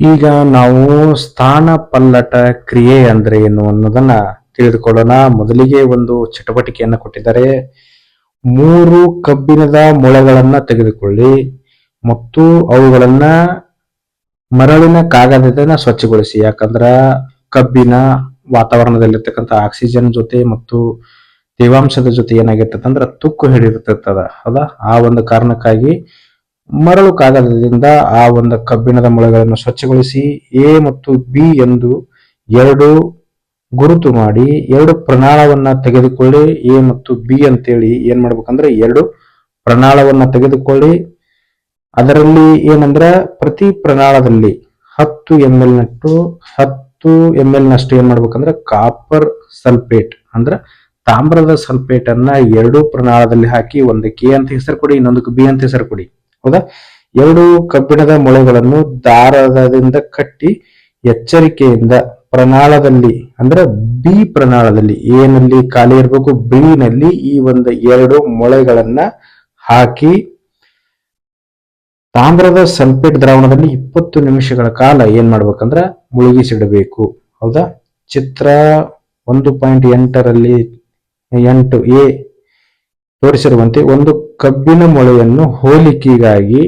ಈಗ ನಾವು ಸ್ಥಾನ ಪಲ್ಲಟ ಕ್ರಿಯೆ ಅಂದ್ರೆ ಏನು ಅನ್ನೋದನ್ನ ತಿಳಿದುಕೊಳ್ಳೋಣ. ಮೊದಲಿಗೆ ಒಂದು ಚಟುವಟಿಕೆಯನ್ನ ಕೊಟ್ಟಿದ್ದಾರೆ. ಮೂರು ಕಬ್ಬಿಣದ ಮೊಳೆಗಳನ್ನ ತೆಗೆದುಕೊಳ್ಳಿ ಮತ್ತು ಅವುಗಳನ್ನ ಮರಳಿನ ಕಾಗದದಿಂದ ಸ್ವಚ್ಛಗೊಳಿಸಿ. ಯಾಕಂದ್ರ ಕಬ್ಬಿನ ವಾತಾವರಣದಲ್ಲಿರ್ತಕ್ಕಂಥ ಆಕ್ಸಿಜನ್ ಜೊತೆ ಮತ್ತು ತೇವಾಂಶದ ಜೊತೆ ಏನಾಗಿರ್ತದೆ ಅಂದ್ರೆ ತುಕ್ಕು ಹಿಡಿದಿರ್ತದ ಹೌದಾ? ಆ ಒಂದು ಕಾರಣಕ್ಕಾಗಿ ಮರಳು ಕಾಗದದಿಂದ ಆ ಒಂದು ಕಬ್ಬಿಣದ ಮೊಳೆಗಳನ್ನು ಸ್ವಚ್ಛಗೊಳಿಸಿ ಎ ಮತ್ತು ಬಿ ಎಂದು ಎರಡು ಗುರುತು ಮಾಡಿ, ಎರಡು ಪ್ರಣಾಳವನ್ನ ತೆಗೆದುಕೊಳ್ಳಿ, ಎ ಮತ್ತು ಬಿ ಅಂತೇಳಿ ಏನ್ ಮಾಡ್ಬೇಕಂದ್ರೆ ಎರಡು ಪ್ರಣಾಳವನ್ನ ತೆಗೆದುಕೊಳ್ಳಿ. ಅದರಲ್ಲಿ ಏನಂದ್ರೆ ಪ್ರತಿ ಪ್ರಣಾಳದಲ್ಲಿ ಹತ್ತು ಎಂ ಎಲ್ ನಟ್ಟು ಹತ್ತು ಎಂ ಎಲ್ ನಷ್ಟು ಏನ್ ಮಾಡ್ಬೇಕಂದ್ರೆ ಕಾಪರ್ ಸಲ್ಫೇಟ್ ಅಂದ್ರೆ ತಾಮ್ರದ ಸಲ್ಫೇಟ್ ಅನ್ನ ಎರಡು ಪ್ರಣಾಳದಲ್ಲಿ ಹಾಕಿ ಒಂದಕ್ಕೆ ಎ ಅಂತ ಹೆಸರು ಕೊಡಿ, ಇನ್ನೊಂದಕ್ಕೆ ಬಿ ಅಂತ ಹೆಸರು ಕೊಡಿ. ಹೌದಾ? ಎರಡು ಕಬ್ಬಿಣದ ಮೊಳೆಗಳನ್ನು ದಾರದಿಂದ ಕಟ್ಟಿ ಎಚ್ಚರಿಕೆಯಿಂದ ಪ್ರಣಾಳದಲ್ಲಿ, ಅಂದ್ರೆ ಬಿ ಪ್ರಣಾಳದಲ್ಲಿ ಏನಲ್ಲಿ ಖಾಲಿ ಇರಬೇಕು ಬಿನಲ್ಲಿ ಈ ಒಂದು ಎರಡು ಮೊಳೆಗಳನ್ನ ಹಾಕಿ ತಾಮ್ರದ ಸಲ್ಫೇಟ್ ದ್ರಾವಣದಲ್ಲಿ ಇಪ್ಪತ್ತು ನಿಮಿಷಗಳ ಕಾಲ ಏನ್ ಮಾಡ್ಬೇಕಂದ್ರ ಮುಳುಗಿಸಿಡಬೇಕು. ಹೌದಾ? ಚಿತ್ರ ಒಂದು ಪಾಯಿಂಟ್ ಎಂಟರಲ್ಲಿ ಎಂಟು ಎ ತೋರಿಸಿರುವಂತೆ ಒಂದು ಕಬ್ಬಿಣ ಮೊಳೆಯನ್ನು ಹೋಲಿಕೆಗಾಗಿ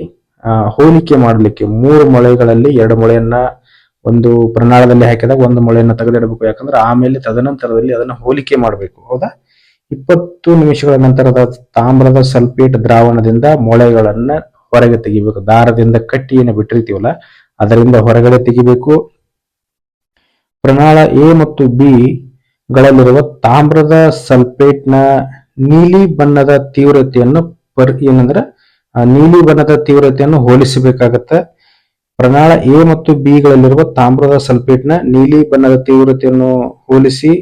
ಹೋಲಿಕೆ ಮಾಡಲಿಕ್ಕೆ ಮೂರು ಮೊಳೆಗಳಲ್ಲಿ ಎರಡು ಮೊಳೆಯನ್ನ ಒಂದು ಪ್ರಣಾಳದಲ್ಲಿ ಹಾಕಿದಾಗ ಒಂದು ಮೊಳೆಯನ್ನು ತೆಗೆದಿಡಬೇಕು. ಯಾಕಂದ್ರೆ ಆಮೇಲೆ ತದನಂತರದಲ್ಲಿ ಅದನ್ನ ಹೋಲಿಕೆ ಮಾಡಬೇಕು. ಹೌದಾ? ಇಪ್ಪತ್ತು ನಿಮಿಷಗಳ ನಂತರದ ತಾಮ್ರದ ಸಲ್ಫೇಟ್ ದ್ರಾವಣದಿಂದ ಮೊಳೆಗಳನ್ನ ಹೊರಗೆ ತೆಗಿಬೇಕು. ದಾರದಿಂದ ಕಟ್ಟಿ ಏನು ಬಿಟ್ಟಿರ್ತೀವಲ್ಲ, ಅದರಿಂದ ಹೊರಗಡೆ ತೆಗಿಬೇಕು. ಪ್ರಣಾಳ ಎ ಮತ್ತು ಬಿ ಗಳಲ್ಲಿರುವ ತಾಮ್ರದ ಸಲ್ಫೇಟ್ನ ನೀಲಿ ಬಣ್ಣದ ತೀವ್ರತೆಯನ್ನು ಪರ್ ಏನಂದ್ರೆ ನೀಲಿ ಬಣ್ಣದ ತೀವ್ರತೆಯನ್ನು ಹೋಲಿಸಬೇಕಾಗತ್ತೆ. ಪ್ರಣಾಳ ಎ ಮತ್ತು ಬಿ ಗಳಲ್ಲಿರುವ ತಾಮ್ರದ ನ ನೀಲಿ ಬಣ್ಣದ ತೀವ್ರತೆಯನ್ನು ಹೋಲಿಸಿ,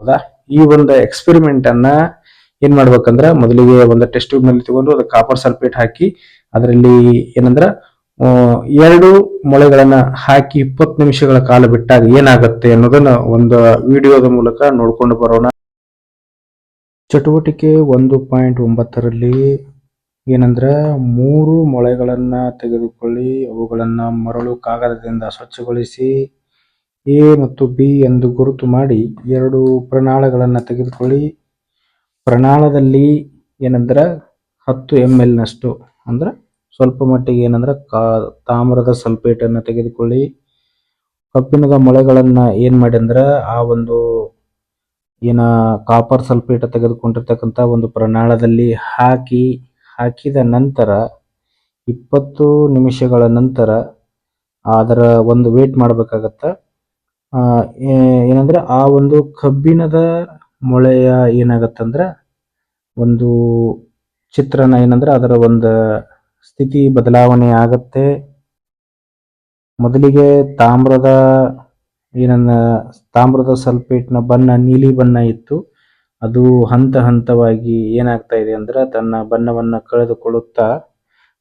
ಹೌದಾ? ಈ ಒಂದು ಎಕ್ಸ್ಪೆರಿಮೆಂಟ್ ಅನ್ನ ಏನ್ ಮಾಡ್ಬೇಕಂದ್ರ, ಮೊದಲಿಗೆ ಒಂದು ಟೆಸ್ಟ್ ಟ್ಯೂಬ್ನಲ್ಲಿ ತಗೊಂಡು ಅದು ಕಾಪರ್ ಸಲ್ಫೇಟ್ ಹಾಕಿ, ಅದರಲ್ಲಿ ಏನಂದ್ರ ಎರಡು ಮೊಳೆಗಳನ್ನ ಹಾಕಿ ಇಪ್ಪತ್ತು ನಿಮಿಷಗಳ ಕಾಲ ಬಿಟ್ಟಾಗ ಏನಾಗತ್ತೆ ಅನ್ನೋದನ್ನ ಒಂದು ವಿಡಿಯೋದ ಮೂಲಕ ನೋಡ್ಕೊಂಡು ಬರೋಣ. ಚಟುವಟಿಕೆ ಒಂದು ಪಾಯಿಂಟ್ ಒಂಬತ್ತರಲ್ಲಿ ಏನಂದ್ರ ಮೂರು ಮೊಳೆಗಳನ್ನ ತೆಗೆದುಕೊಳ್ಳಿ, ಅವುಗಳನ್ನ ಮರಳು ಕಾಗದದಿಂದ ಸ್ವಚ್ಛಗೊಳಿಸಿ, ಎ ಮತ್ತು ಬಿ ಎಂದು ಗುರುತು ಮಾಡಿ ಎರಡು ಪ್ರಣಾಳಗಳನ್ನ ತೆಗೆದುಕೊಳ್ಳಿ. ಪ್ರಣಾಳದಲ್ಲಿ ಏನಂದ್ರ ಹತ್ತು ಎಂ ಎಲ್ ನಷ್ಟು, ಅಂದ್ರ ಸ್ವಲ್ಪ ಮಟ್ಟಿಗೆ ಏನಂದ್ರ ಕಾ, ತಾಮ್ರದ ಸಲ್ಫೇಟ್ ಅನ್ನ ತೆಗೆದುಕೊಳ್ಳಿ. ಕಬ್ಬಿಣದ ಮೊಳೆಗಳನ್ನ ಏನ್ ಮಾಡಿ ಅಂದ್ರ ಆ ಒಂದು ಏನ ಕಾಪರ್ ಸಲ್ಫೇಟ್ ತೆಗೆದುಕೊಂಡಿರ್ತಕ್ಕಂತ ಒಂದು ಪ್ರಣಾಳದಲ್ಲಿ ಹಾಕಿ, ಹಾಕಿದ ನಂತರ ಇಪ್ಪತ್ತು ನಿಮಿಷಗಳ ನಂತರ ಅದರ ಒಂದು ವೇಟ್ ಮಾಡಬೇಕಾಗತ್ತ. ಏನಂದ್ರೆ ಆ ಒಂದು ಕಬ್ಬಿಣದ ಮೊಳೆಯ ಏನಾಗತ್ತಂದ್ರೆ ಒಂದು ಚಿತ್ರಣ ಏನಂದ್ರೆ ಅದರ ಒಂದು ಸ್ಥಿತಿ ಬದಲಾವಣೆ ಆಗತ್ತೆ. ಮೊದಲಿಗೆ ತಾಮ್ರದ ಏನನ್ನ ತಾಮ್ರದ ಸಲ್ಫೇಟ್ನ ಬಣ್ಣ ನೀಲಿ ಬಣ್ಣ ಇತ್ತು. ಅದು ಹಂತ ಹಂತವಾಗಿ ಏನಾಗ್ತಾ ಇದೆ ಅಂದ್ರೆ ತನ್ನ ಬಣ್ಣವನ್ನ ಕಳೆದುಕೊಳ್ಳುತ್ತಾ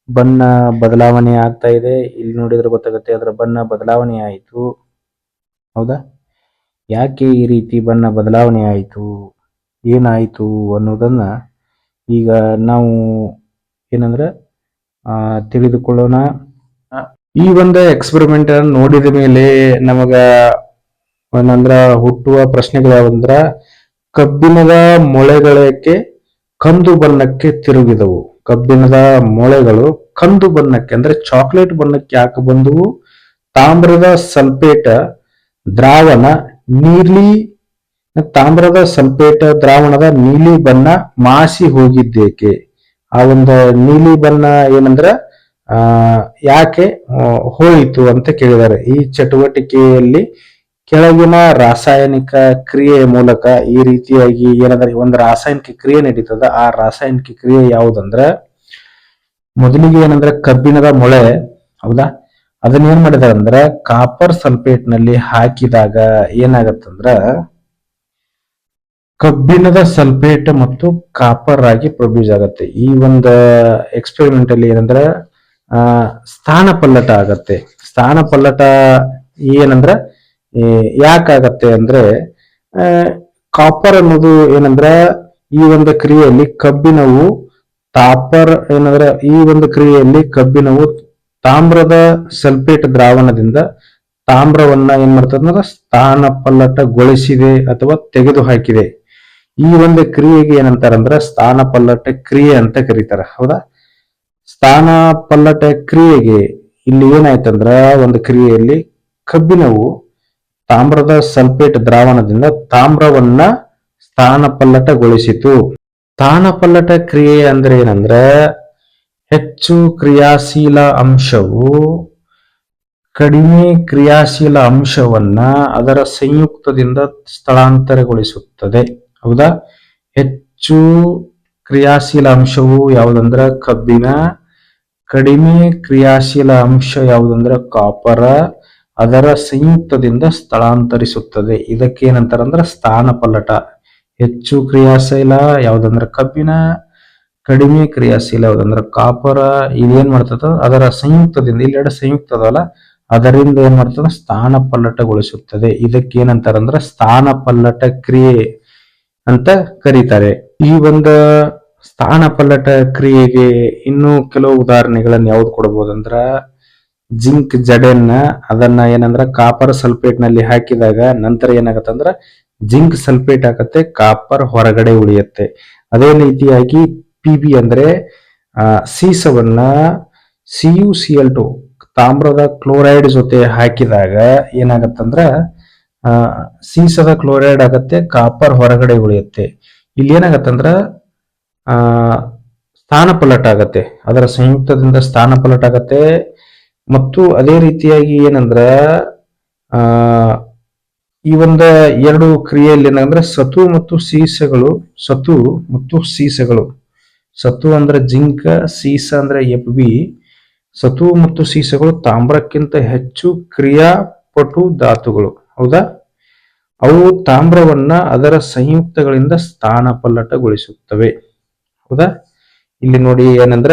ಬಣ್ಣ ಬದಲಾವಣೆ ಆಗ್ತಾ ಇದೆ. ಇಲ್ಲಿ ನೋಡಿದ್ರೆ ಗೊತ್ತಾಗುತ್ತೆ ಅದರ ಬಣ್ಣ ಬದಲಾವಣೆ ಆಯಿತು. ಹೌದಾ? ಯಾಕೆ ಈ ರೀತಿ ಬಣ್ಣ ಬದಲಾವಣೆ ಆಯಿತು? ಏನಾಯಿತು ಅನ್ನೋದನ್ನ ಈಗ ನಾವು ಏನಂದ್ರೆ ತಿಳಿದುಕೊಳ್ಳೋಣ. ಈ ಒಂದು ಎಕ್ಸ್ಪೆರಿಮೆಂಟ್ ನೋಡಿದ ಮೇಲೆ ನಮಗ ಏನಂದ್ರ ಹುಟ್ಟುವ ಪ್ರಶ್ನೆಗಳು ಯಾವಂದ್ರ, ಕಬ್ಬಿಣದ ಮೊಳೆಗಳಕ್ಕೆ ಕಂದು ಬಣ್ಣಕ್ಕೆ ತಿರುಗಿದವು. ಕಬ್ಬಿಣದ ಮೊಳೆಗಳು ಕಂದು ಬಣ್ಣಕ್ಕೆ, ಅಂದ್ರೆ ಚಾಕ್ಲೇಟ್ ಬಣ್ಣಕ್ಕೆ ಯಾಕೆ ಬಂದವು? ತಾಮ್ರದ ಸಲ್ಫೇಟ್ ದ್ರಾವಣ ನೀಲಿ ತಾಮ್ರದ ಸಲ್ಫೇಟ್ ದ್ರಾವಣದ ನೀಲಿ ಬಣ್ಣ ಮಾಸಿ ಹೋಗಿದ್ದೇಕೆ? ಆ ಒಂದು ನೀಲಿ ಬಣ್ಣ ಏನಂದ್ರ ಯಾಕೆ ಹೋಯಿತು ಅಂತ ಕೇಳಿದ್ದಾರೆ. ಈ ಚಟುವಟಿಕೆಯಲ್ಲಿ ಕೆಳಗಿನ ರಾಸಾಯನಿಕ ಕ್ರಿಯೆ ಮೂಲಕ ಈ ರೀತಿಯಾಗಿ ಏನಂದ್ರೆ ಒಂದು ರಾಸಾಯನಿಕ ಕ್ರಿಯೆ ನಡೀತದ, ಆ ರಾಸಾಯನಿಕ ಕ್ರಿಯೆ ಯಾವುದಂದ್ರೆ, ಮೊದಲಿಗೆ ಏನಂದ್ರೆ ಕಬ್ಬಿಣದ ಮೊಳೆ, ಹೌದಾ? ಅದನ್ನ ಏನ್ ಮಾಡಿದಾರೆ ಅಂದ್ರ ಕಾಪರ್ ಸಲ್ಫೇಟ್ನಲ್ಲಿ ಹಾಕಿದಾಗ ಏನಾಗತ್ತಂದ್ರ, ಕಬ್ಬಿಣದ ಸಲ್ಫೇಟ್ ಮತ್ತು ಕಾಪರ್ ಆಗಿ ಪ್ರೊಡ್ಯೂಸ್ ಆಗತ್ತೆ. ಈ ಒಂದು ಎಕ್ಸ್ಪೆರಿಮೆಂಟ್ ಅಲ್ಲಿ ಏನಂದ್ರ ಆ, ಸ್ಥಾನ ಪಲ್ಲಟ ಆಗತ್ತೆ. ಸ್ಥಾನ ಪಲ್ಲಟ ಏನಂದ್ರ ಯಾಕಾಗತ್ತೆ ಅಂದ್ರೆ ಕಾಪರ್ ಅನ್ನೋದು ಏನಂದ್ರ, ಈ ಒಂದು ಕ್ರಿಯೆಯಲ್ಲಿ ಕಬ್ಬಿಣವು ತಾಪರ್ ಏನಂದ್ರೆ, ಈ ಒಂದು ಕ್ರಿಯೆಯಲ್ಲಿ ಕಬ್ಬಿಣವು ತಾಮ್ರದ ಸಲ್ಫೇಟ್ ದ್ರಾವಣದಿಂದ ತಾಮ್ರವನ್ನ ಏನ್ ಮಾಡ್ತದಂದ್ರೆ ಸ್ಥಾನ ಪಲ್ಲಟಗೊಳಿಸಿದೆ ಅಥವಾ ತೆಗೆದು ಹಾಕಿದೆ ಈ ಒಂದು ಕ್ರಿಯೆಗೆ ಏನಂತಾರಂದ್ರ, ಸ್ಥಾನ ಪಲ್ಲಟ ಕ್ರಿಯೆ ಅಂತ ಕರೀತಾರ. ಹೌದಾ? ಸ್ಥಾನ ಪಲ್ಲಟ ಕ್ರಿಯೆಗೆ ಇಲ್ಲಿ ಏನಾಯ್ತಂದ್ರ ಒಂದು ಕ್ರಿಯೆಯಲ್ಲಿ ಕಬ್ಬಿಣವು ತಾಮ್ರದ ಸಲ್ಫೇಟ್ ದ್ರಾವಣದಿಂದ ತಾಮ್ರವನ್ನ ಸ್ಥಾನ ಪಲ್ಲಟಗೊಳಿಸಿತು ಸ್ಥಾನ ಪಲ್ಲಟ ಕ್ರಿಯೆ ಅಂದ್ರೆ ಏನಂದ್ರೆ ಹೆಚ್ಚು ಕ್ರಿಯಾಶೀಲ ಅಂಶವು ಕಡಿಮೆ ಕ್ರಿಯಾಶೀಲ ಅಂಶವನ್ನ ಅದರ ಸಂಯುಕ್ತದಿಂದ ಸ್ಥಳಾಂತರಗೊಳಿಸುತ್ತದೆ. ಹೌದಾ? ಹೆಚ್ಚು ಕ್ರಿಯಾಶೀಲ ಅಂಶವು ಯಾವುದಂದ್ರ ಕಬ್ಬಿಣ ಕಡಿಮೆ ಕ್ರಿಯಾಶೀಲ ಅಂಶ ಯಾವುದಂದ್ರೆ ಕಾಪರ, ಅದರ ಸಂಯುಕ್ತದಿಂದ ಸ್ಥಳಾಂತರಿಸುತ್ತದೆ. ಇದಕ್ಕೆ ಏನಂತಾರಂದ್ರ ಸ್ಥಾನ ಪಲ್ಲಟ ಹೆಚ್ಚು ಕ್ರಿಯಾಶೀಲ ಯಾವುದಂದ್ರೆ ಕಬ್ಬಿಣ, ಕಡಿಮೆ ಕ್ರಿಯಾಶೀಲ ಯಾವುದಂದ್ರೆ ಕಾಪರ, ಇದೇನ್ ಮಾಡ್ತದ? ಅದರ ಸಂಯುಕ್ತದಿಂದ ಇಲ್ಲೆರಡು ಸಂಯುಕ್ತ ಅದಲ್ಲ ಅದರಿಂದ ಏನ್ ಮಾಡ್ತದ? ಸ್ಥಾನ ಪಲ್ಲಟಗೊಳಿಸುತ್ತದೆ ಇದಕ್ಕೆ ಏನಂತಾರಂದ್ರ ಸ್ಥಾನ ಪಲ್ಲಟ ಕ್ರಿಯೆ ಅಂತ ಕರೀತಾರೆ. ಈ ಒಂದು ಸ್ಥಾನ ಪಲ್ಲಟ ಕ್ರಿಯೆಗೆ ಇನ್ನೂ ಕೆಲವು ಉದಾಹರಣೆಗಳನ್ನ ಯಾವ್ದು ಕೊಡಬಹುದಂದ್ರ ಜಿಂಕ್ ಜಡೆಯನ್ನ ಅದನ್ನ ಏನಂದ್ರ ಕಾಪರ್ ಸಲ್ಫೇಟ್ನಲ್ಲಿ ಹಾಕಿದಾಗ ನಂತರ ಏನಾಗತ್ತಂದ್ರ ಜಿಂಕ್ ಸಲ್ಫೇಟ್ ಆಗತ್ತೆ ಕಾಪರ್ ಹೊರಗಡೆ ಉಳಿಯುತ್ತೆ. ಅದೇ ರೀತಿಯಾಗಿ ಪಿ ಬಿ ಅಂದ್ರೆ ಸೀಸವನ್ನ C U C L two ತಾಮ್ರದ ಕ್ಲೋರೈಡ್ ಜೊತೆ ಹಾಕಿದಾಗ ಏನಾಗತ್ತಂದ್ರ ಸೀಸದ ಕ್ಲೋರೈಡ್ ಆಗತ್ತೆ ಕಾಪರ್ ಹೊರಗಡೆ ಉಳಿಯುತ್ತೆ. ಇಲ್ಲಿ ಏನಾಗತ್ತಂದ್ರ ಸ್ಥಾನ ಆಗತ್ತೆ. ಅದರ ಸಂಯುಕ್ತದಿಂದ ಸ್ಥಾನ ಆಗತ್ತೆ. ಮತ್ತು ಅದೇ ರೀತಿಯಾಗಿ ಏನಂದ್ರ, ಆ, ಈ ಒಂದು ಎರಡು ಕ್ರಿಯೆಯಲ್ಲಿ ಏನಂದ್ರೆ ಸತು ಮತ್ತು ಸೀಸಗಳು, ಸತು ಮತ್ತು ಸೀಸಗಳು. ಸತು ಅಂದ್ರೆ ಜಿಂಕ, ಸೀಸ ಅಂದ್ರೆ ಎಫ್ ಬಿ. ಸತು ಮತ್ತು ಸೀಸಗಳು ತಾಮ್ರಕ್ಕಿಂತ ಹೆಚ್ಚು ಕ್ರಿಯಾಪಟು ಧಾತುಗಳು. ಹೌದಾ? ಅವು ತಾಮ್ರವನ್ನ ಅದರ ಸಂಯುಕ್ತಗಳಿಂದ ಸ್ಥಾನಪಲ್ಲಟಗೊಳಿಸುತ್ತವೆ ಹೌದಾ? ಇಲ್ಲಿ ನೋಡಿ ಏನಂದ್ರ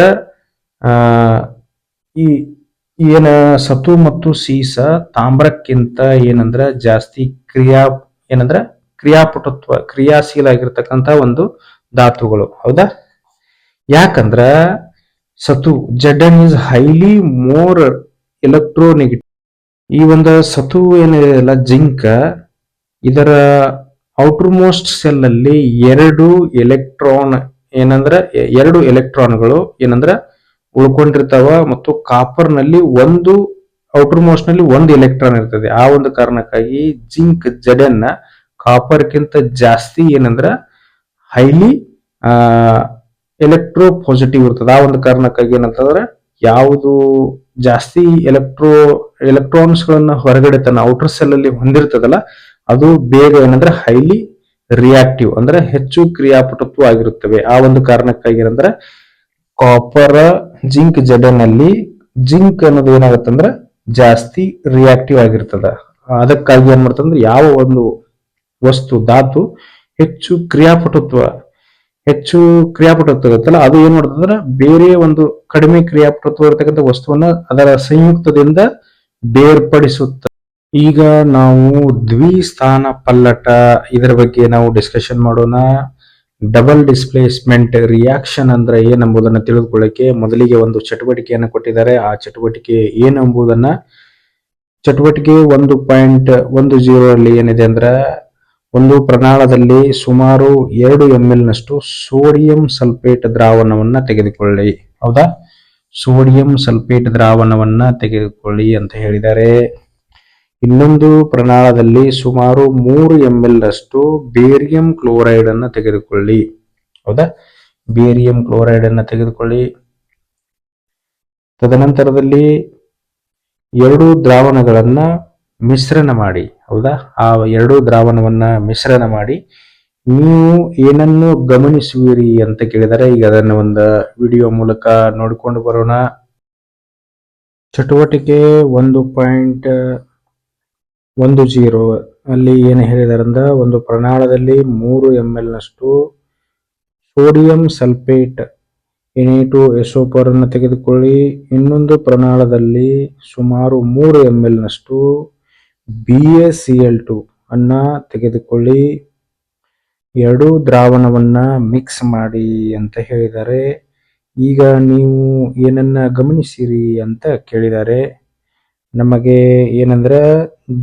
ಈ ಏನ ಸತು ಮತ್ತು ಸೀಸ ತಾಮ್ರಕ್ಕಿಂತ ಏನಂದ್ರ ಜಾಸ್ತಿ ಕ್ರಿಯಾ, ಏನಂದ್ರ ಕ್ರಿಯಾಪಟುತ್ವ ಕ್ರಿಯಾಶೀಲ ಆಗಿರ್ತಕ್ಕಂತ ಒಂದು ಧಾತುಗಳು, ಹೌದಾ? ಯಾಕಂದ್ರ ಸತು ಜಡನ್ ಇಸ್ ಹೈಲಿ ಮೋರ್ ಎಲೆಕ್ಟ್ರೋನೆಗೆಟಿವ್ ಈ ಒಂದು ಸತು ಏನಿದೆಯಲ್ಲ ಜಿಂಕ್, ಇದರ ಔಟರ್ ಮೋಸ್ಟ್ ಸೆಲ್ ಅಲ್ಲಿ ಎರಡು ಎಲೆಕ್ಟ್ರಾನ್ ಏನಂದ್ರ ಎರಡು ಎಲೆಕ್ಟ್ರಾನ್ಗಳು ಏನಂದ್ರ ಉಳ್ಕೊಂಡಿರ್ತಾವ ಮತ್ತು ಕಾಪರ್ನಲ್ಲಿ ಒಂದು ಔಟರ್ ಮೋಸ್ಟ್ನಲ್ಲಿ ಒಂದು ಎಲೆಕ್ಟ್ರಾನ್ ಇರ್ತದೆ. ಆ ಒಂದು ಕಾರಣಕ್ಕಾಗಿ ಜಿಂಕ್ ಜಡನ್ನ ಕಾಪರ್ ಕಿಂತ ಜಾಸ್ತಿ ಏನಂದ್ರ ಹೈಲಿ ಎಲೆಕ್ಟ್ರೋ ಪಾಸಿಟಿವ್ ಇರ್ತದೆ. ಆ ಒಂದು ಕಾರಣಕ್ಕಾಗಿ ಏನಂತಂದ್ರೆ ಯಾವುದು ಜಾಸ್ತಿ ಎಲೆಕ್ಟ್ರೋ ಎಲೆಕ್ಟ್ರಾನ್ಸ್ ಗಳನ್ನ ಹೊರಗಡೆ ತನ್ನ ಔಟರ್ ಸೆಲ್ ಅಲ್ಲಿ ಹೊಂದಿರ್ತದಲ್ಲ, ಅದು ಬೇಗ ಏನಂದ್ರೆ ಹೈಲಿ ರಿಯಾಕ್ಟಿವ್ ಅಂದ್ರೆ ಹೆಚ್ಚು ಕ್ರಿಯಾಪಟುತ್ವ ಆಗಿರುತ್ತವೆ ಆ ಒಂದು ಕಾರಣಕ್ಕಾಗಿ ಏನಂದ್ರೆ ಕಾಪರ್ ಜಿಂಕ್ ಜಡೆನಲ್ಲಿ ಜಿಂಕ್ ಅನ್ನೋದು ಏನಾಗತ್ತಂದ್ರ ಜಾಸ್ತಿ ರಿಯಾಕ್ಟಿವ್ ಆಗಿರ್ತದ. ಅದಕ್ಕಾಗಿ ಏನ್ ಮಾಡ್ತಂದ್ರೆ ಯಾವ ಒಂದು ವಸ್ತು, ಧಾತು ಹೆಚ್ಚು ಕ್ರಿಯಾಪಟುತ್ವ ಹೆಚ್ಚು ಕ್ರಿಯಾಪಟುತ್ವ ಇರುತ್ತಲ್ಲ, ಅದು ಏನ್ ಮಾಡ್ತಂದ್ರೆ ಬೇರೆ ಒಂದು ಕಡಿಮೆ ಕ್ರಿಯಾಪಟುತ್ವ ಇರತಕ್ಕಂಥ ವಸ್ತುವನ್ನ ಅದರ ಸಂಯುಕ್ತದಿಂದ ಬೇರ್ಪಡಿಸುತ್ತ ಈಗ ನಾವು ದ್ವಿಸ್ಥಾನ ಪಲ್ಲಟ, ಇದರ ಬಗ್ಗೆ ನಾವು ಡಿಸ್ಕಷನ್ ಮಾಡೋಣ. ಡಬಲ್ ಡಿಸ್ಪ್ಲೇಸ್ಮೆಂಟ್ ರಿಯಾಕ್ಷನ್ ಅಂದ್ರೆ ಏನೆಂಬುದನ್ನು ತಿಳಿದುಕೊಳ್ಳಕ್ಕೆ ಮೊದಲಿಗೆ ಒಂದು ಚಟುವಟಿಕೆಯನ್ನು ಕೊಟ್ಟಿದ್ದಾರೆ. ಆ ಚಟುವಟಿಕೆ ಏನೆಂಬುದನ್ನ ಚಟುವಟಿಕೆ ಒಂದು ಪಾಯಿಂಟ್ ಒಂದು ಜೀರೋ ಅಲ್ಲಿ ಏನಿದೆ ಅಂದ್ರೆ ಒಂದು ಪ್ರಣಾಳದಲ್ಲಿ ಸುಮಾರು ಎರಡು ಎಂ ಎಲ್ ನಷ್ಟು ಸೋಡಿಯಂ ಸಲ್ಫೇಟ್ ದ್ರಾವಣವನ್ನ ತೆಗೆದುಕೊಳ್ಳಿ. ಹೌದಾ? ಸೋಡಿಯಂ ಸಲ್ಫೇಟ್ ದ್ರಾವಣವನ್ನ ತೆಗೆದುಕೊಳ್ಳಿ ಅಂತ ಹೇಳಿದ್ದಾರೆ. ಇನ್ನೊಂದು ಪ್ರಣಾಳದಲ್ಲಿ ಸುಮಾರು ಮೂರು ಎಂ ಎಲ್ ಅಷ್ಟು ಬೇರಿಯಂ ಕ್ಲೋರೈಡ್ ಅನ್ನು ತೆಗೆದುಕೊಳ್ಳಿ. ಹೌದಾ? ಬೇರಿಯಂ ಕ್ಲೋರೈಡ್ ಅನ್ನು ತೆಗೆದುಕೊಳ್ಳಿ. ತದನಂತರದಲ್ಲಿ ಎರಡು ದ್ರಾವಣಗಳನ್ನ ಮಿಶ್ರಣ ಮಾಡಿ. ಹೌದಾ? ಆ ಎರಡು ದ್ರಾವಣವನ್ನ ಮಿಶ್ರಣ ಮಾಡಿ. ನೀವು ಏನನ್ನು ಗಮನಿಸುವಿರಿ ಅಂತ ಕೇಳಿದರೆ ಈಗ ಅದನ್ನು ಒಂದು ವಿಡಿಯೋ ಮೂಲಕ ನೋಡಿಕೊಂಡು ಬರೋಣ. ಚಟುವಟಿಕೆ ಒಂದು ಪಾಯಿಂಟ್ ಒಂದು ಜೀರೋ. ಅಲ್ಲಿ ಏನು ಹೇಳಿದಾರೆ ಅಂದ್ರೆ ಒಂದು ಪ್ರಣಾಳದಲ್ಲಿ ಮೂರು ಎಂ ಎಲ್ ನಷ್ಟು ಸೋಡಿಯಂ ಸಲ್ಫೇಟ್ ಎನಿಟು ಎಸೋಪರ್ ಅನ್ನು ತೆಗೆದುಕೊಳ್ಳಿ. ಇನ್ನೊಂದು ಪ್ರಣಾಳದಲ್ಲಿ ಸುಮಾರು ಮೂರು ಎಂ ಎಲ್ ನಷ್ಟು B A C L two ಅನ್ನ ತೆಗೆದುಕೊಳ್ಳಿ. ಎರಡು ದ್ರಾವಣವನ್ನ ಮಿಕ್ಸ್ ಮಾಡಿ ಅಂತ ಹೇಳಿದ್ದಾರೆ ಈಗ ನೀವು ಏನನ್ನ ಗಮನಿಸಿರಿ ಅಂತ ಕೇಳಿದ್ದಾರೆ ನಮಗೆ ಏನಂದ್ರೆ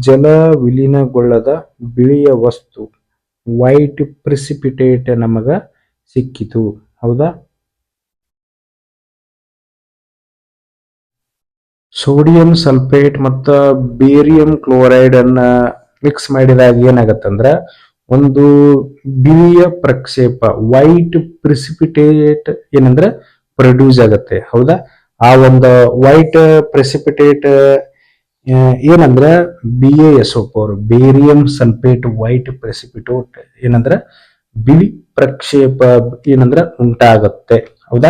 ಜಲ ವಿಲೀನಗೊಳ್ಳದ ಬಿಳಿಯ ವಸ್ತು ವೈಟ್ ಪ್ರಿಸಿಪಿಟೇಟ್ ನಮಗ ಸಿಕ್ಕಿತು. ಹೌದಾ? ಸೋಡಿಯಂ ಸಲ್ಫೇಟ್ ಮತ್ತು ಬೇರಿಯಂ ಕ್ಲೋರೈಡ್ ಅನ್ನ ಮಿಕ್ಸ್ ಮಾಡಿದಾಗ ಏನಾಗತ್ತಂದ್ರ ಒಂದು ಬಿಳಿಯ ಪ್ರಕ್ಷೇಪ ವೈಟ್ ಪ್ರಿಸಿಪಿಟೇಟ್ ಏನಂದ್ರೆ ಪ್ರೊಡ್ಯೂಸ್ ಆಗತ್ತೆ. ಹೌದಾ? ಆ ಒಂದು ವೈಟ್ ಪ್ರೆಸಿಪಿಟೇಟ್ ಏನಂದ್ರ B A S four barium sulphate white precipitate ಏನಂದ್ರೆ ಬಿಳಿ ಪ್ರಕ್ಷೇಪ ಏನಂದ್ರ ಉಂಟಾಗತ್ತೆ. ಹೌದಾ?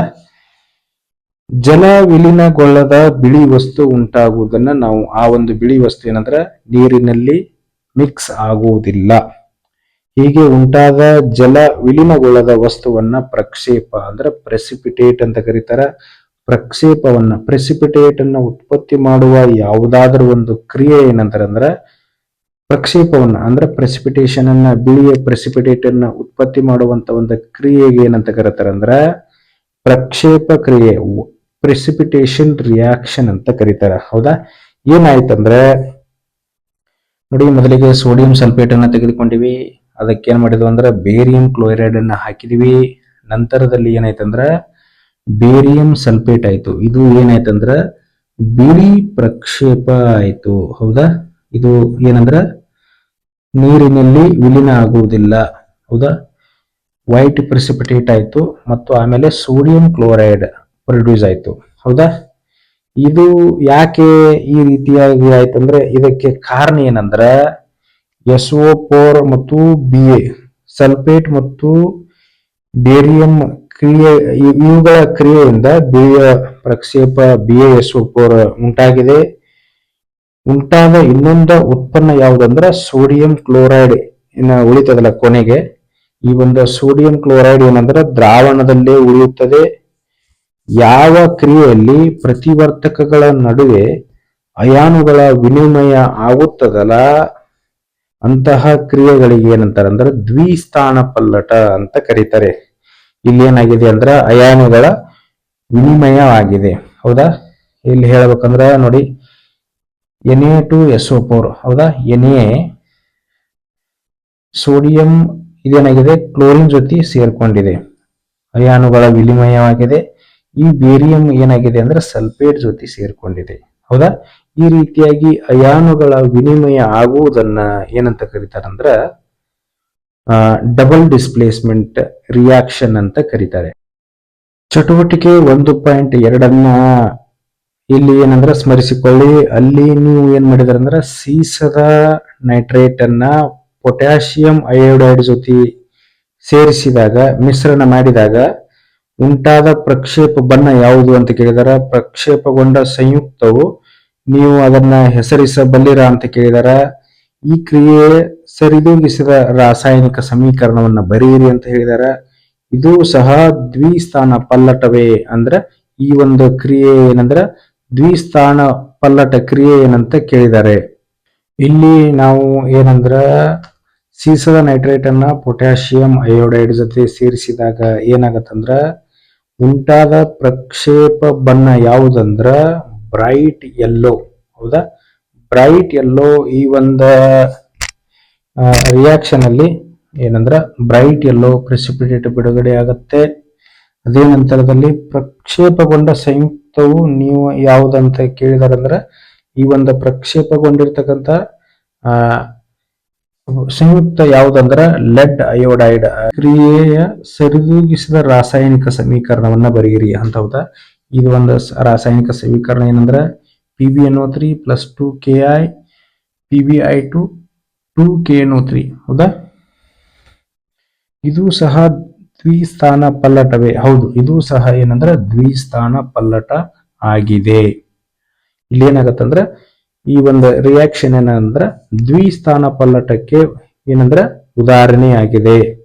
ಜಲ ವಿಲೀನಗೊಳ್ಳದ ಬಿಳಿ ವಸ್ತು ಉಂಟಾಗುವುದನ್ನ ನಾವು ಆ ಒಂದು ಬಿಳಿ ವಸ್ತು ಏನಂದ್ರ ನೀರಿನಲ್ಲಿ ಮಿಕ್ಸ್ ಆಗುವುದಿಲ್ಲ. ಹೀಗೆ ಉಂಟಾದ ಜಲ ವಿಲೀನಗೊಳ್ಳದ ವಸ್ತುವನ್ನ ಪ್ರಕ್ಷೇಪ ಅಂದ್ರೆ ಪ್ರೆಸಿಪಿಟೇಟ್ ಅಂತ ಕರೀತಾರ. ಪ್ರಕ್ಷೇಪವನ್ನ ಪ್ರೆಸಿಪಿಟೇಟ್ ಅನ್ನ ಉತ್ಪತ್ತಿ ಮಾಡುವ ಯಾವುದಾದ್ರೂ ಒಂದು ಕ್ರಿಯೆ ಏನಂತಾರೆ ಅಂದ್ರೆ, ಪ್ರಕ್ಷೇಪವನ್ನ, ಅಂದ್ರೆ ಪ್ರೆಸಿಪಿಟೇಷನ್ ಅನ್ನ ಬಿಳಿಯ ಪ್ರೆಸಿಪಿಟೇಟ್ ಅನ್ನ ಉತ್ಪತ್ತಿ ಮಾಡುವಂತ ಒಂದು ಕ್ರಿಯೆಗೆ ಏನಂತ ಕರೀತಾರೆ ಅಂದ್ರೆ, ಪ್ರಕ್ಷೇಪ ಕ್ರಿಯೆ ಪ್ರೆಸಿಪಿಟೇಷನ್ ರಿಯಾಕ್ಷನ್ ಅಂತ ಕರೀತಾರೆ. ಹೌದಾ? ಏನಾಯ್ತಂದ್ರೆ ನೋಡಿ ಮೊದಲಿಗೆ ಸೋಡಿಯಂ ಸಲ್ಫೇಟ್ ಅನ್ನ ತೆಗೆದುಕೊಂಡಿವಿ. ಅದಕ್ಕೆ ಏನ್ ಮಾಡಿದ್ವಿ ಅಂದ್ರೆ ಬೇರಿಯಂ ಕ್ಲೋರೈಡ್ ಅನ್ನ ಹಾಕಿದಿವಿ. ನಂತರದಲ್ಲಿ ಏನಾಯ್ತಂದ್ರ ಬೇರಿಯಂ ಸಲ್ಫೇಟ್ ಆಯ್ತು. ಇದು ಏನಾಯ್ತಂದ್ರ ಬಿಳಿ ಪ್ರಕ್ಷೇಪ ಆಯ್ತು. ಹೌದಾ? ಇದು ಏನಂದ್ರ ನೀರಿನಲ್ಲಿ ವಿಲೀನ ಆಗುವುದಿಲ್ಲ. ಹೌದಾ? ವೈಟ್ ಪ್ರಿಸಿಪಿಟೇಟ್ ಆಯ್ತು ಮತ್ತು ಆಮೇಲೆ ಸೋಡಿಯಂ ಕ್ಲೋರೈಡ್ ಪ್ರೊಡ್ಯೂಸ್ ಆಯ್ತು. ಹೌದಾ? ಇದು ಯಾಕೆ ಈ ರೀತಿಯಾಗಿ ಆಯ್ತಂದ್ರೆ ಇದಕ್ಕೆ ಕಾರಣ ಏನಂದ್ರ ಎಸ್ ಓ ಫೋರ್ ಮತ್ತು ಬಿ ಎ ಸಲ್ಫೇಟ್ ಮತ್ತು ಬೇರಿಯಂ ಕ್ರಿಯೆ ಇವುಗಳ ಕ್ರಿಯೆಯಿಂದ ಬಿಳಿಯ ಪ್ರಕ್ಷೇಪ ಬಿ ಎಸ್ ಫೋರ್ ಉಂಟಾಗಿದೆ. ಉಂಟಾದ ಇನ್ನೊಂದು ಉತ್ಪನ್ನ ಯಾವುದಂದ್ರೆ ಸೋಡಿಯಂ ಕ್ಲೋರೈಡ್ ಉಳಿತದಲ್ಲ ಕೊನೆಗೆ. ಈ ಒಂದು ಸೋಡಿಯಂ ಕ್ಲೋರೈಡ್ ಏನಂದ್ರೆ ದ್ರಾವಣದಲ್ಲೇ ಉಳಿಯುತ್ತದೆ. ಯಾವ ಕ್ರಿಯೆಯಲ್ಲಿ ಪ್ರತಿವರ್ತಕಗಳ ನಡುವೆ ಅಯಾನುಗಳ ವಿನಿಮಯ ಆಗುತ್ತದಲ್ಲ, ಅಂತಹ ಕ್ರಿಯೆಗಳಿಗೆ ಏನಂತಾರೆ ಅಂದ್ರೆ ದ್ವಿಸ್ಥಾನ ಪಲ್ಲಟ ಅಂತ ಕರೀತಾರೆ. ಇಲ್ಲಿ ಏನಾಗಿದೆ ಅಂದ್ರೆ ಅಯಾನುಗಳ ವಿನಿಮಯವಾಗಿದೆ. ಹೌದಾ? ಇಲ್ಲಿ ಹೇಳ್ಬೇಕಂದ್ರ ನೋಡಿ N A two S O four ಹೌದಾ? ಎನ್ ಎ ಸೋಡಿಯಂ ಇದೇನಾಗಿದೆ? ಕ್ಲೋರಿನ್ ಜೊತೆ ಸೇರ್ಕೊಂಡಿದೆ. ಅಯಾನುಗಳ ವಿನಿಮಯವಾಗಿದೆ. ಈ ಬೇರಿಯಂ ಏನಾಗಿದೆ ಅಂದ್ರೆ ಸಲ್ಫೇಟ್ ಜೊತೆ ಸೇರ್ಕೊಂಡಿದೆ. ಹೌದಾ? ಈ ರೀತಿಯಾಗಿ ಅಯಾನುಗಳ ವಿನಿಮಯ ಆಗುವುದನ್ನ ಏನಂತ ಕರೀತಾರಂದ್ರ ಡಬಲ್ ಡಿಸ್ಪ್ಲೇಸ್ಮೆಂಟ್ ರಿಯಾಕ್ಷನ್ ಅಂತ ಕರೀತಾರೆ. ಚಟುವಟಿಕೆ ಒಂದು ಪಾಯಿಂಟ್ ಎರಡನ್ನ ಇಲ್ಲಿ ಏನಂದ್ರೆ ಸ್ಮರಿಸಿಕೊಳ್ಳಿ. ಅಲ್ಲಿ ನೀವು ಏನ್ ಮಾಡಿದಾರೆ ಅಂದ್ರೆ ಸೀಸದ ನೈಟ್ರೇಟ್ ಅನ್ನ ಪೊಟ್ಯಾಷಿಯಂ ಅಯೋಡೈಡ್ ಜೊತೆ ಸೇರಿಸಿದಾಗ, ಮಿಶ್ರಣ ಮಾಡಿದಾಗ ಉಂಟಾದ ಪ್ರಕ್ಷೇಪ ಬಣ್ಣ ಯಾವುದು ಅಂತ ಕೇಳಿದಾರ. ಪ್ರಕ್ಷೇಪಗೊಂಡ ಸಂಯುಕ್ತವು ನೀವು ಅದನ್ನ ಹೆಸರಿಸಬಲ್ಲಿರ ಅಂತ ಕೇಳಿದಾರ. ಈ ಕ್ರಿಯೆ ಸರಿದೂಗಿಸಿದ ರಾಸಾಯನಿಕ ಸಮೀಕರಣವನ್ನ ಬರೆಯಿರಿ ಅಂತ ಹೇಳಿದಾರ. ಇದು ಸಹ ದ್ವಿಸ್ಥಾನ ಪಲ್ಲಟವೇ ಅಂದ್ರೆ ಈ ಒಂದು ಕ್ರಿಯೆ ಏನಂದ್ರೆ ದ್ವಿಸ್ಥಾನ ಪಲ್ಲಟ ಕ್ರಿಯೆ ಏನಂತ ಕೇಳಿದ್ದಾರೆ ಇಲ್ಲಿ ನಾವು ಏನಂದ್ರ ಸೀಸದ ನೈಟ್ರೇಟ್ ಅನ್ನ ಪೊಟ್ಯಾಷಿಯಂ ಅಯೋಡೈಡ್ ಜೊತೆ ಸೇರಿಸಿದಾಗ ಏನಾಗತ್ತಂದ್ರ ಉಂಟಾದ ಪ್ರಕ್ಷೇಪ ಬಣ್ಣ ಯಾವುದಂದ್ರ ಬ್ರೈಟ್ ಎಲ್ಲೋ ಹೌದಾ? ಬ್ರೈಟ್ ಎಲ್ಲೋ ಈ ಒಂದು ರಿಯಾಕ್ಷನ್ ಅಲ್ಲಿ ಏನಂದ್ರೆ ಬ್ರೈಟ್ ಎಲ್ಲೋ ಪ್ರೆಸಿಪಿಟೇಟ್ ಬಿಡುಗಡೆ ಆಗುತ್ತೆ. ಅದೇ ನಂತರದಲ್ಲಿ ಪ್ರಕ್ಷೇಪಗೊಂಡ ಸಂಯುಕ್ತವು ನೀವು ಯಾವುದಂತ ಕೇಳಿದಾರಂದ್ರೆ ಈ ಒಂದು ಪ್ರಕ್ಷೇಪಗೊಂಡಿರ್ತಕ್ಕಂಥ, ಆ, ಸಂಯುಕ್ತ ಯಾವುದಂದ್ರ ಲೆಡ್ ಅಯೋಡೈಡ್ ಕ್ರಿಯೆಯ ಸರಿದೂಗಿಸಿದ ರಾಸಾಯನಿಕ ಸಮೀಕರಣವನ್ನ ಬರೆಯಿರಿ ಅಂತ ಹೌದಾ? ಇದು ಒಂದು ರಾಸಾಯನಿಕ ಸಮೀಕರಣ ಏನಂದ್ರ P B N three plus two K I P B I two two K N three ಹೌದಾ? ಇದು ಸಹ ದ್ವಿಸ್ಥಾನ ಪಲ್ಲಟವೇ. ಹೌದು, ಇದು ಸಹ ಏನಂದ್ರೆ ದ್ವಿಸ್ಥಾನ ಪಲ್ಲಟ ಆಗಿದೆ. ಇಲ್ಲಿ ಏನಾಗತ್ತಂದ್ರೆ, ಈ ಒಂದು ರಿಯಾಕ್ಷನ್ ಏನಂದ್ರೆ ದ್ವಿಸ್ಥಾನ ಪಲ್ಲಟಕ್ಕೆ ಏನಂದ್ರೆ ಉದಾಹರಣೆ ಆಗಿದೆ.